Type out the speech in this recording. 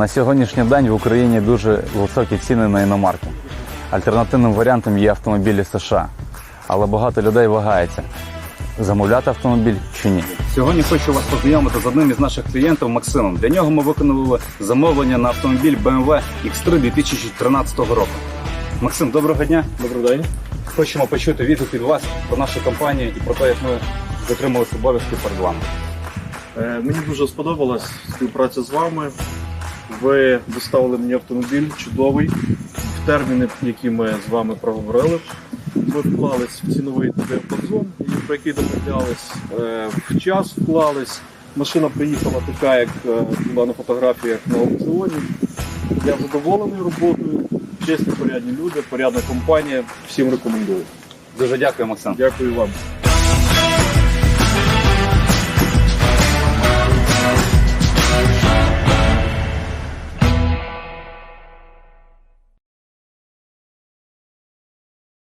На сьогоднішній день в Україні дуже високі ціни на іномарки. Альтернативним варіантом є автомобілі США. Але багато людей вагається, замовляти автомобіль чи ні. Сьогодні хочу вас познайомити з одним із наших клієнтів Максимом. Для нього ми виконували замовлення на автомобіль BMW X3 2013 року. Максим, доброго дня. Добрий день. Хочемо почути відгук від вас про нашу компанію і про те, як ми дотрималися обов'язків перед вами. Е, Мені дуже сподобалась співпраця з вами. Ви доставили мені автомобіль чудовий в терміни, які ми з вами проговорили. Ми вклались в ціновий діапазон, про який домовлялись, е, в час вклались. Машина приїхала така, як е, була на фотографіях на аукціоні. Я задоволений роботою. Чесні, порядні люди, порядна компанія. Всім рекомендую. Дуже дякую, Максим. Дякую вам.